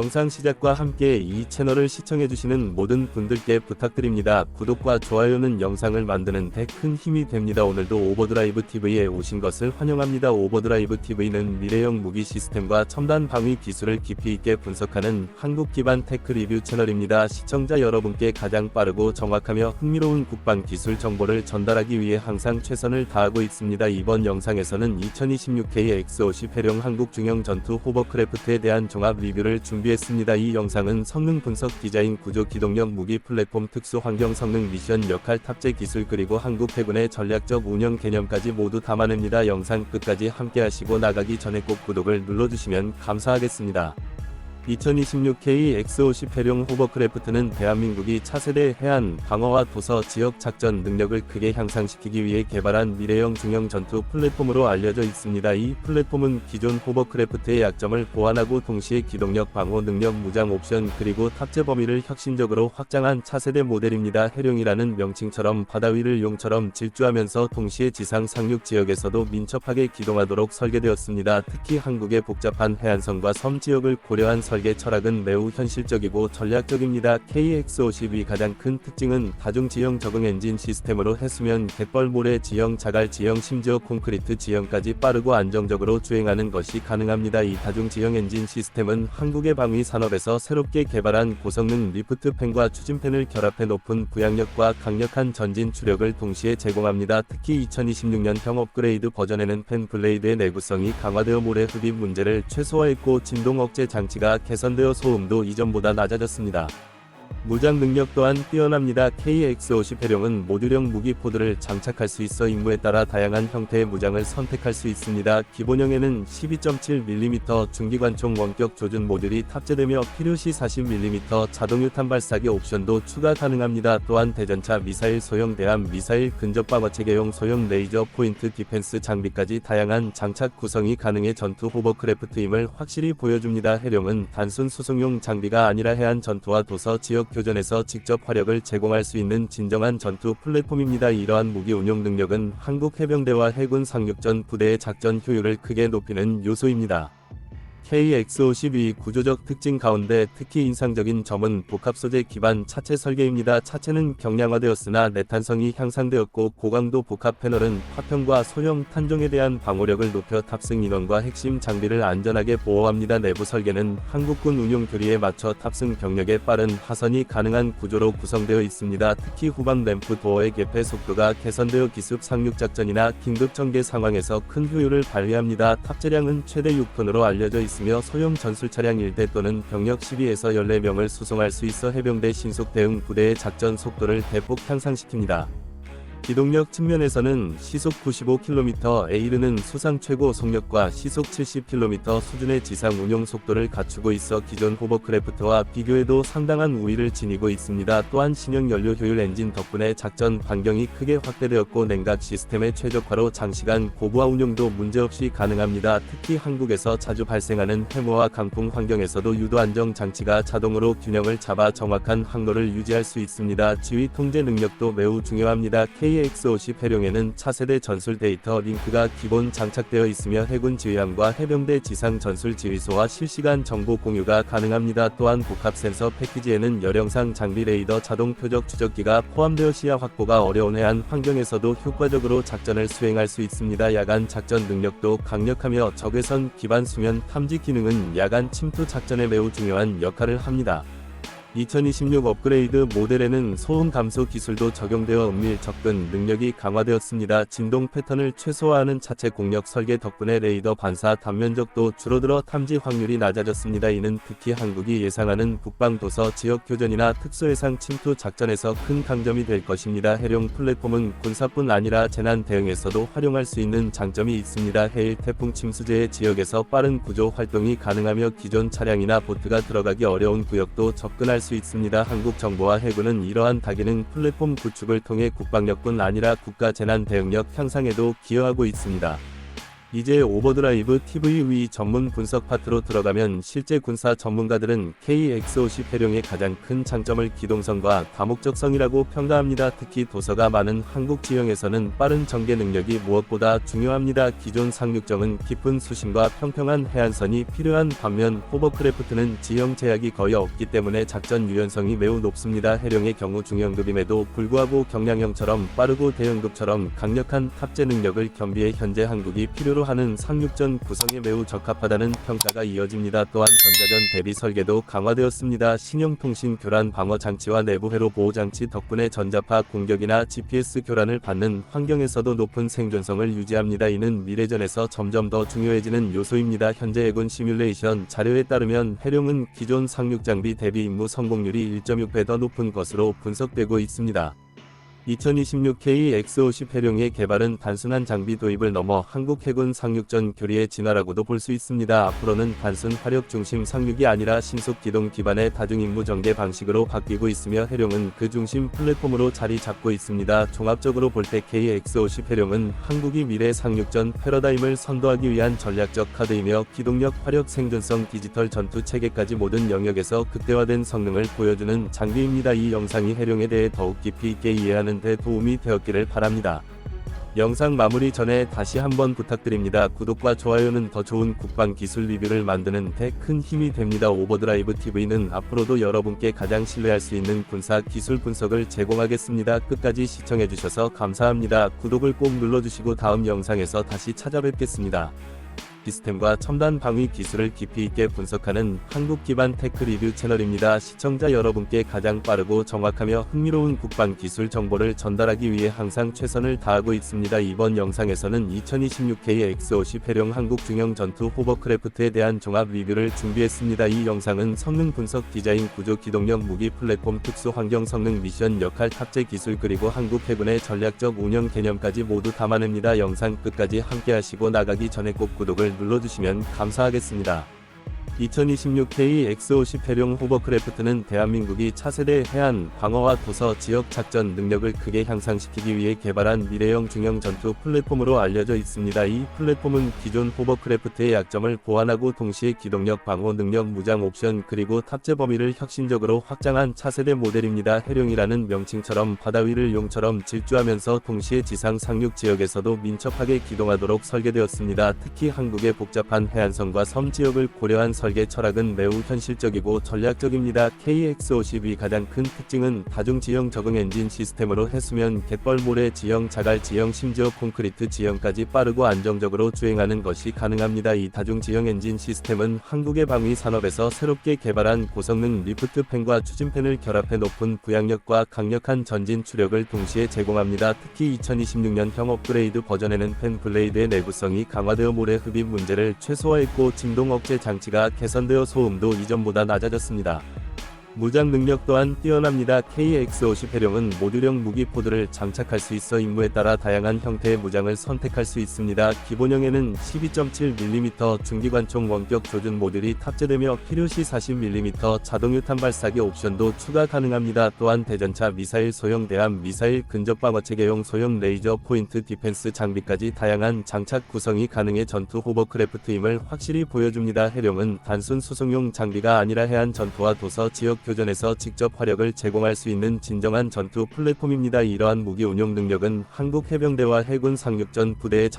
영상 시작과 함께 이 채널을 시청해주시는 모든 분들께 부탁드립니다. 구독과 좋아요는 영상을 만드는 데 큰 힘이 됩니다. 오늘도 오버드라이브 TV에 오신 것을 환영합니다. 오버드라이브 TV는 미래형 무기 시스템과 첨단 방위 기술을 깊이 있게 분석하는 한국 기반 테크 리뷰 채널입니다. 시청자 여러분께 가장 빠르고 정확하며 흥미로운 국방 기술 정보를 전달하기 위해 항상 최선을 다하고 있습니다. 이번 영상에서는 2026K X50 해령 한국 중형 전투 호버크래프트에 대한 종합 리뷰를 준비 했습니다. 이 영상은 성능 분석 디자인 구조 기동력 무기 플랫폼 특수 환경 성능 미션 역할 탑재 기술 그리고 한국 해군의 전략적 운영 개념까지 모두 담아냅니다. 영상 끝까지 함께 하시고 나가기 전에 꼭 구독을 눌러주시면 감사하겠습니다. 2026K X50 해룡 호버크래프트는 대한민국이 차세대 해안, 방어와 도서 지역 작전 능력을 크게 향상시키기 위해 개발한 미래형 중형 전투 플랫폼으로 알려져 있습니다. 이 플랫폼은 기존 호버크래프트의 약점을 보완하고 동시에 기동력, 방어 능력, 무장 옵션 그리고 탑재 범위를 혁신적으로 확장한 차세대 모델입니다. 해룡이라는 명칭처럼 바다 위를 용처럼 질주하면서 동시에 지상 상륙 지역에서도 민첩하게 기동하도록 설계되었습니다. 특히 한국의 복잡한 해안선과 섬 지역을 고려한 설계 철학은 매우 현실적이고 전략적입니다. KX50이 가장 큰 특징은 다중 지형 적응 엔진 시스템으로 해수면, 갯벌 모래 지형, 자갈 지형, 심지어 콘크리트 지형까지 빠르고 안정적으로 주행하는 것이 가능합니다. 이 다중 지형 엔진 시스템은 한국의 방위 산업에서 새롭게 개발한 고성능 리프트 팬과 추진팬을 결합해 높은 부양력과 강력한 전진 추력을 동시에 제공합니다. 특히 2026년형 업그레이드 버전에는 팬 블레이드의 내구성이 강화되어 모래 흡입 문제를 최소화했고 진동 억제 장치가 개선되어 소음도 이전보다 낮아졌습니다. 무장 능력 또한 뛰어납니다. KX50 해룡은 모듈형 무기 포드를 장착할 수 있어 임무에 따라 다양한 형태의 무장을 선택할 수 있습니다. 기본형에는 12.7mm 중기관총 원격 조준 모듈이 탑재되며 필요시 40mm 자동 유탄 발사기 옵션도 추가 가능합니다. 또한 대전차 미사일 소형 대함 미사일 근접 방어 체계용 소형 레이저 포인트 디펜스 장비까지 다양한 장착 구성이 가능해 전투 호버크래프트임을 확실히 보여줍니다. 해룡은 단순 수송용 장비가 아니라 해안 전투와 도서 지역 교전에서 직접 화력을 제공할 수 있는 진정한 전투 플랫폼입니다. 이러한 무기 운용 능력은 한국 해병대와 해군 상륙전 부대의 작전 효율을 크게 높이는 요소입니다. KX52 구조적 특징 가운데 특히 인상적인 점은 복합 소재 기반 차체 설계입니다. 차체는 경량화되었으나 내탄성이 향상되었고 고강도 복합 패널은 파편과 소형 탄종에 대한 방호력을 높여 탑승 인원과 핵심 장비를 안전하게 보호합니다. 내부 설계는 한국군 운용 교리에 맞춰 탑승 경력에 빠른 하선이 가능한 구조로 구성되어 있습니다. 특히 후방 램프 도어의 개폐 속도가 개선되어 기습 상륙 작전이나 긴급 전개 상황에서 큰 효율을 발휘합니다. 탑재량은 최대 6톤으로 알려져 있습니다. 있으며 소형 전술 차량 1대 또는 병력 12에서 14명을 수송할 수 있어 해병대 신속 대응 부대의 작전 속도를 대폭 향상시킵니다. 기동력 측면에서는 시속 95km에 이르는 수상 최고 속력과 시속 70km 수준의 지상 운용 속도를 갖추고 있어 기존 호버크래프트와 비교해도 상당한 우위를 지니고 있습니다. 또한 신형 연료 효율 엔진 덕분에 작전 반경이 크게 확대되었고 냉각 시스템의 최적화로 장시간 고부하 운용도 문제없이 가능합니다. 특히 한국에서 자주 발생하는 해무와 강풍 환경에서도 유도 안정 장치가 자동으로 균형을 잡아 정확한 항로를 유지할 수 있습니다. 지휘 통제 능력도 매우 중요합니다. KX50 해룡에는 차세대 전술 데이터 링크가 기본 장착되어 있으며 해군 지휘함과 해병대 지상 전술 지휘소와 실시간 정보 공유가 가능합니다. 또한 복합 센서 패키지에는 열영상 장비 레이더 자동 표적 추적기가 포함되어 시야 확보가 어려운 해안 환경에서도 효과적으로 작전을 수행할 수 있습니다. 야간 작전 능력도 강력하며 적외선 기반 수면 탐지 기능은 야간 침투 작전에 매우 중요한 역할을 합니다. 2026 업그레이드 모델에는 소음 감소 기술도 적용되어 은밀 접근 능력이 강화되었습니다. 진동 패턴을 최소화하는 차체 공력 설계 덕분에 레이더 반사 단면적도 줄어들어 탐지 확률이 낮아졌습니다. 이는 특히 한국이 예상하는 북방 도서 지역 교전이나 특수해상 침투 작전에서 큰 강점이 될 것입니다. 해룡 플랫폼은 군사뿐 아니라 재난 대응에서도 활용할 수 있는 장점이 있습니다. 해일 태풍 침수재해 지역에서 빠른 구조 활동이 가능하며 기존 차량이나 보트가 들어가기 어려운 구역도 접근할 수 있습니다. 한국 정부와 해군은 이러한 다기능 플랫폼 구축을 통해 국방력뿐 아니라 국가 재난 대응력 향상에도 기여하고 있습니다. 이제 오버드라이브 TV 전문 분석 파트로 들어가면 실제 군사 전문가들은 KX-50 해룡의 가장 큰 장점을 기동성과 다목적성이라고 평가합니다. 특히 도서가 많은 한국 지형에서는 빠른 전개 능력이 무엇보다 중요합니다. 기존 상륙정은 깊은 수심과 평평한 해안선이 필요한 반면 호버크래프트는 지형 제약이 거의 없기 때문에 작전 유연성이 매우 높습니다. 해룡의 경우 중형급임에도 불구하고 경량형처럼 빠르고 대형급처럼 강력한 탑재 능력을 겸비해 현재 한국이 필요로 하는 상륙전 구성에 매우 적합하다는 평가가 이어집니다. 또한 전자전 대비 설계도 강화되었습니다. 신형통신 교란 방어 장치와 내부 회로 보호 장치 덕분에 전자파 공격이나 GPS 교란을 받는 환경에서도 높은 생존성을 유지합니다. 이는 미래전에서 점점 더 중요해지는 요소입니다. 현재 해군 시뮬레이션 자료에 따르면 해룡은 기존 상륙 장비 대비 임무 성공률이 1.6배 더 높은 것으로 분석되고 있습니다. 2026 KX-50 해룡의 개발은 단순한 장비 도입을 넘어 한국 해군 상륙전 교리의 진화라고도 볼 수 있습니다. 앞으로는 단순 화력 중심 상륙이 아니라 신속 기동 기반의 다중 임무 전개 방식으로 바뀌고 있으며 해룡은 그 중심 플랫폼으로 자리 잡고 있습니다. 종합적으로 볼 때 KX-50 해룡은 한국이 미래 상륙전 패러다임을 선도하기 위한 전략적 카드이며 기동력, 화력, 생존성, 디지털 전투 체계까지 모든 영역에서 극대화된 성능을 보여주는 장비입니다. 이 영상이 해룡에 대해 더욱 깊이 있게 이해하는 데 도움이 되었기를 바랍니다. 영상 마무리 전에 다시 한번 부탁드립니다. 구독과 좋아요는 더 좋은 국방 기술 리뷰를 만드는 데 큰 힘이 됩니다. 오버드라이브 TV는 앞으로도 여러분께 가장 신뢰할 수 있는 군사 기술 분석을 제공하겠습니다. 끝까지 시청해주셔서 감사합니다. 구독을 꼭 눌러주시고 다음 영상에서 다시 찾아뵙겠습니다. 시스템과 첨단 방위 기술을 깊이 있게 분석하는 한국 기반 테크 리뷰 채널입니다. 시청자 여러분께 가장 빠르고 정확하며 흥미로운 국방 기술 정보를 전달하기 위해 항상 최선을 다하고 있습니다. 이번 영상에서는 2026 KX-50 해룡 한국 중형 전투 호버크래프트에 대한 종합 리뷰를 준비했습니다. 이 영상은 성능 분석 디자인 구조 기동력 무기 플랫폼 특수 환경 성능 미션 역할 탑재 기술 그리고 한국 해군의 전략적 운영 개념까지 모두 담아냅니다. 영상 끝까지 함께 하시고 나가기 전에 꼭 구독을 눌러주시면 감사하겠습니다. 2026 KX-50 해룡 호버크래프트는 대한민국이 차세대 해안, 방어와 도서 지역 작전 능력을 크게 향상시키기 위해 개발한 미래형 중형 전투 플랫폼으로 알려져 있습니다. 이 플랫폼은 기존 호버크래프트의 약점을 보완하고 동시에 기동력, 방어 능력, 무장 옵션 그리고 탑재 범위를 혁신적으로 확장한 차세대 모델입니다. 해룡이라는 명칭처럼 바다 위를 용처럼 질주하면서 동시에 지상 상륙 지역에서도 민첩하게 기동하도록 설계되었습니다. 특히 한국의 복잡한 해안선과 섬 지역을 고려한 설계 철학은 매우 현실적이고 전략적입니다. KX-52 가장 큰 특징은 다중 지형 적응 엔진 시스템으로 해수면, 갯벌, 모래 지형, 자갈 지형, 심지어 콘크리트 지형까지 빠르고 안정적으로 주행하는 것이 가능합니다. 이 다중 지형 엔진 시스템은 한국의 방위 산업에서 새롭게 개발한 고성능 리프트 팬과 추진팬을 결합해 높은 부양력과 강력한 전진 추력을 동시에 제공합니다. 특히 2026년형 업그레이드 버전에는 팬 블레이드의 내구성이 강화되어 모래 흡입 문제를 최소화했고 진동 억제 장치가 개선되어 소음도 이전보다 낮아졌습니다. 무장 능력 또한 뛰어납니다. KX-50 해룡은 모듈형 무기 포드를 장착할 수 있어 임무에 따라 다양한 형태의 무장을 선택할 수 있습니다. 기본형에는 12.7mm 중기관총 원격 조준 모듈이 탑재되며 필요시 40mm 자동 유탄 발사기 옵션도 추가 가능합니다. 또한 대전차 미사일 소형 대함 미사일 근접 방어 체계용 소형 레이저 포인트 디펜스 장비까지 다양한 장착 구성이 가능해 전투 호버크래프트임을 확실히 보여줍니다. 해룡은 단순 수송용 장비가 아니라 해안 전투와 도서 지역 교전에서 직접 화력을 제공할 수 있는 진정한 전투 플랫폼입니다. 이러한 무기 운용 능력은 한국 해병대와 해군 상륙전 부대의 작